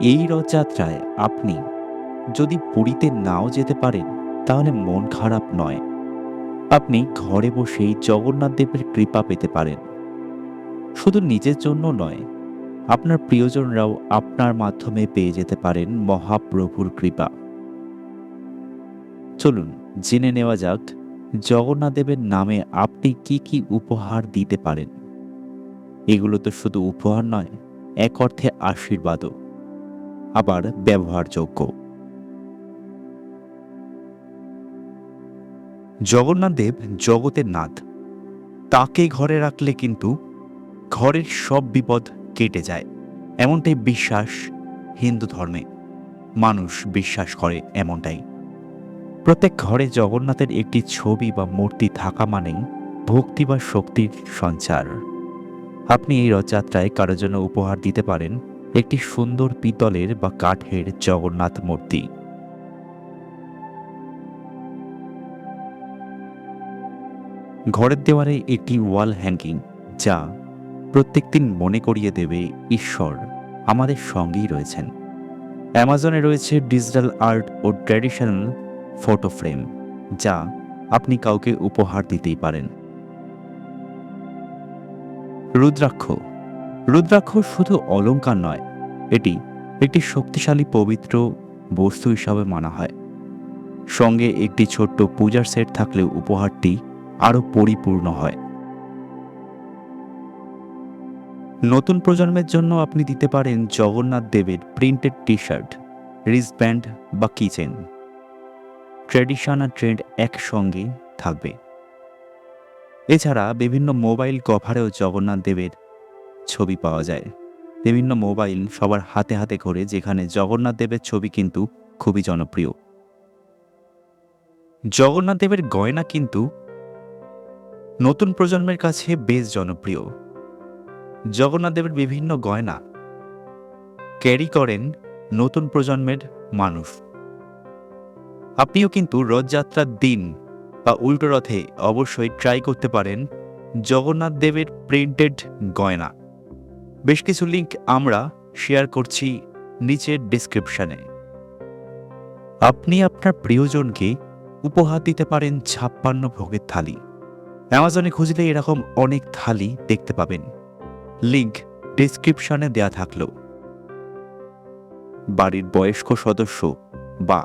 এই রথযাত্রায় আপনি যদি পুরীতে নাও যেতে পারেন, তাহলে মন খারাপ নয়। আপনি ঘরে বসেই জগন্নাথ দেবের কৃপা পেতে পারেন। শুধু নিজের জন্য নয়, আপনার প্রিয়জনরাও আপনার মাধ্যমে পেয়ে যেতে পারেন মহাপ্রভুর কৃপা। চলুন, জেনে নেওয়া যাক, জগন্নাথ দেবের নামে আপনি কি কি উপহার দিতে পারেন। এগুলো তো শুধু উপহার নয়, এক অর্থে আশীর্বাদও। আবার ব্যবহারযোগ্য। জগন্নাথ দেব জগতের নাথ। তাকে ঘরে রাখলে কিন্তু ঘরের সব বিপদ কেটে যায়। এমনটাই বিশ্বাস হিন্দু ধর্মে। মানুষ বিশ্বাস করে এমনটাই। প্রত্যেক ঘরে জগন্নাথের একটি ছবি বা মূর্তি থাকা মানেই ভক্তি বা শক্তির সঞ্চার। আপনি এই রথযাত্রায় কারোর জন্য উপহার দিতে পারেন একটি সুন্দর পিতলের বা কাঠের জগন্নাথ মূর্তি। ঘরের দেওয়ালে একটি ওয়াল হ্যাঙ্গিং, যা প্রত্যেক দিন মনে করিয়ে দেবে, ঈশ্বর আমাদের সঙ্গেই রয়েছেন। অ্যামাজনে রয়েছে ডিজিটাল আর্ট ও ট্র্যাডিশনাল ফটো ফ্রেম, যা আপনি কাউকে উপহার দিতেই পারেন। রুদ্রাক্ষ রুদ্রাক্ষ শুধু অলঙ্কার নয়, এটি একটি শক্তিশালী পবিত্র বস্তু হিসাবে মানা হয়। সঙ্গে একটি ছোট্ট পূজার সেট থাকলেও উপহারটি আরও পরিপূর্ণ হয়। নতুন প্রজন্মের জন্য আপনি দিতে পারেন জগন্নাথ দেবের প্রিন্টেড টি শার্ট রিসব্যান্ড বা কিচেন ট্রেডিশন আর ট্রেন্ড একসঙ্গে থাকবে। এছাড়া বিভিন্ন মোবাইল কভারেও জগন্নাথ দেবের ছবি পাওয়া যায়। বিভিন্ন মোবাইল সবার হাতে হাতে করে, যেখানে জগন্নাথ দেবের ছবি কিন্তু খুবই জনপ্রিয়। জগন্নাথ দেবের গয়না কিন্তু নতুন প্রজন্মের কাছে বেশ জনপ্রিয়। জগন্নাথ দেবের বিভিন্ন গয়না ক্যারি করেন নতুন প্রজন্মের মানুষ। আপনিও কিন্তু রথযাত্রার দিন বা উল্টো রথে অবশ্যই ট্রাই করতে পারেন জগন্নাথ দেবের প্রিন্টেড গয়না। বেশ কিছু লিঙ্ক আমরা শেয়ার করছি নিচের ডিসক্রিপশনে আপনি আপনার প্রিয়জনকে উপহার দিতে পারেন ছাপ্পান্ন ভোগের থালি। অ্যামাজনে খুঁজলে এরকম অনেক থালি দেখতে পাবেন। লিঙ্ক ডিসক্রিপশনে দেয়া থাকল। বাড়ির বয়স্ক সদস্য বা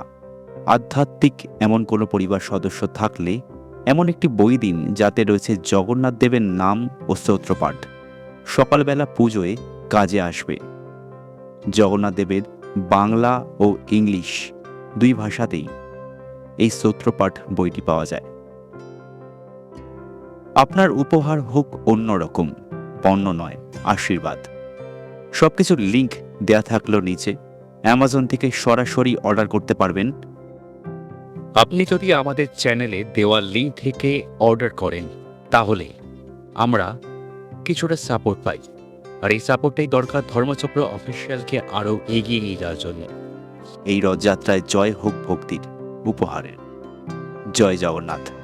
আধ্যাত্মিক এমন কোনো পরিবার সদস্য থাকলে এমন একটি বই দিন যাতে রয়েছে জগন্নাথ দেবের নাম ও স্তোত্রপাঠ। সকালবেলা পুজোয় কাজে আসবে। জগন্নাথ দেবের বাংলা ও ইংলিশ দুই ভাষাতেই এই স্তোত্রপাঠ বইটি পাওয়া যায়। আপনার উপহার হোক অন্যরকম পণ্য নয়, আশীর্বাদ। সবকিছুর লিঙ্ক দেয়া থাকল নিচে। অ্যামাজন থেকে সরাসরি অর্ডার করতে পারবেন। আপনি যদি আমাদের চ্যানেলে দেওয়া লিঙ্ক থেকে অর্ডার করেন, তাহলে আমরা কিছুটা সাপোর্ট পাই। আর এই সাপোর্টটাই দরকার ধর্মচক্র অফিসিয়ালকে আরও এগিয়ে নিয়ে যাওয়ার জন্য। এই রথযাত্রায় জয় হোক ভক্তির, উপহারের। জয় জগন্নাথ।